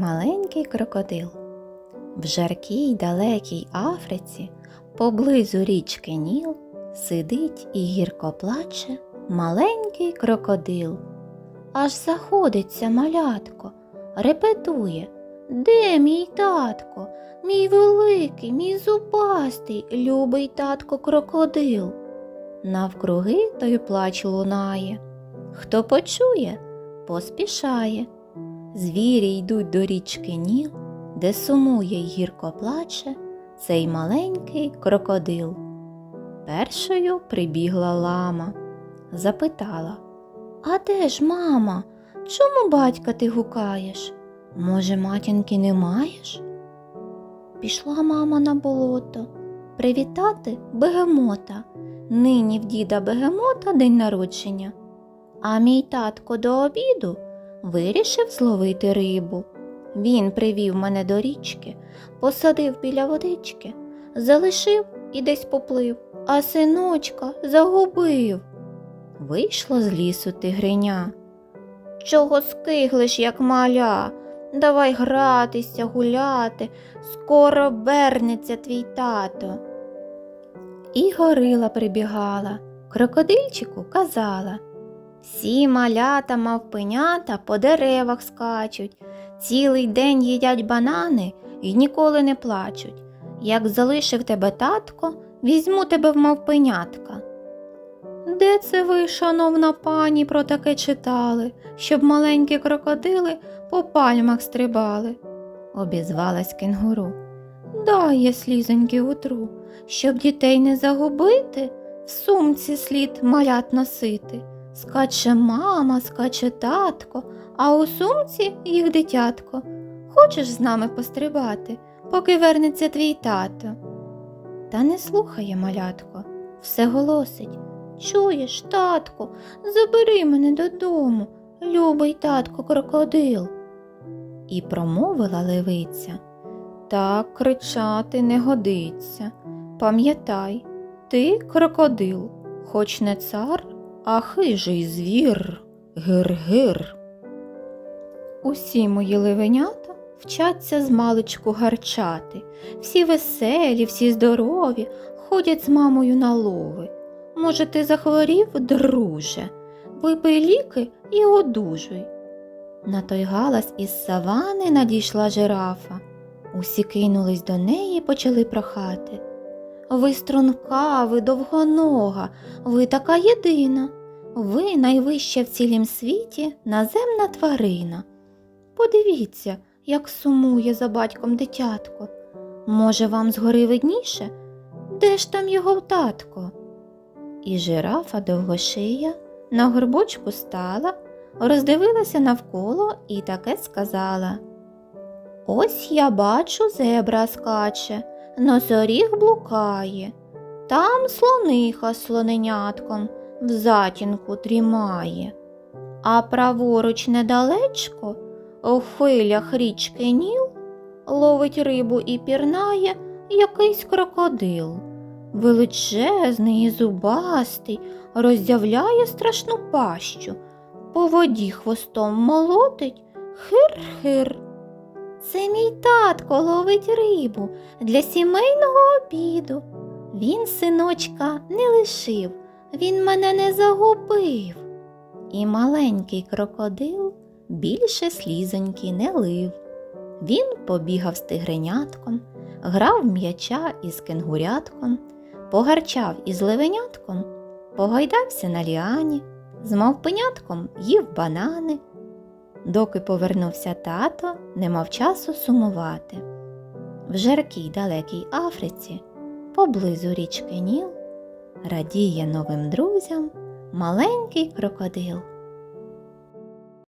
Маленький крокодил. В жаркій далекій Африці, поблизу річки Ніл, сидить і гірко плаче маленький крокодил. Аж заходиться малятко, репетує, де мій татко, мій великий, мій зубастий, любий татко крокодил. Навкруги той плач лунає. Хто почує, поспішає. Звірі йдуть до річки Ніл, де сумує й гірко плаче цей маленький крокодил. Першою прибігла лама, запитала А де ж мама? Чому батька ти гукаєш? Може, матінки не маєш? Пішла мама на болото привітати бегемота. Нині в діда бегемота день народження. А мій татко до обіду вирішив зловити рибу. Він привів мене до річки, посадив біля водички, залишив і десь поплив, а синочка загубив. Вийшло з лісу тигриня. Чого скиглиш, як маля? Давай гратися, гуляти, скоро вернеться твій тато. І горила прибігала, крокодильчику казала. Всі малята мавпенята по деревах скачуть, цілий день їдять банани і ніколи не плачуть. Як залишив тебе татко, візьму тебе в мавпенятка. Де це ви, шановна пані, про таке читали, щоб маленькі крокодили по пальмах стрибали? обізвалась кенгуру. Дай я слізоньки утру, щоб дітей не загубити, в сумці слід малят носити. Скаче мама, скаче татко, а у сумці їх дитятко. Хочеш з нами пострибати, поки вернеться твій тато? Та не слухає малятко, все голосить. Чуєш, татку, забери мене додому, любий татко крокодил. І промовила левиця. Так кричати не годиться. Пам'ятай, ти крокодил, хоч не цар, а хижий звір, гир-гир. Усі мої ливенята вчаться з маличку гарчати. Всі веселі, всі здорові, ходять з мамою на лови. Може, ти захворів, друже? Випий ліки і одужуй. На той галас із савани надійшла жирафа. Усі кинулись до неї і почали прохати. Ви струнка, ви довгонога, ви така єдина, ви найвища в цілім світі наземна тварина. Подивіться, як сумує за батьком дитятко. Може, вам згори видніше? Де ж там його татко? І жирафа довгошия на горбочку стала, роздивилася навколо і таке сказала. Ось я бачу, зебра скаче, носоріг блукає, там слониха слоненятком в затінку трімає, а праворуч недалечко у хвилях річки Ніл ловить рибу і пірнає якийсь крокодил. Величезний і зубастий роззявляє страшну пащу, по воді хвостом молотить хир-хир. Це мій татко ловить рибу для сімейного обіду. Він, синочка, не лишив, він мене не загубив. І маленький крокодил більше слізоньки не лив. Він побігав з тигренятком, грав м'яча із кенгурятком, погарчав із левенятком, погойдався на ліані, з мавпенятком їв банани. Доки повернувся тато, не мав часу сумувати. В жаркій далекій Африці, поблизу річки Ніл, радіє новим друзям маленький крокодил.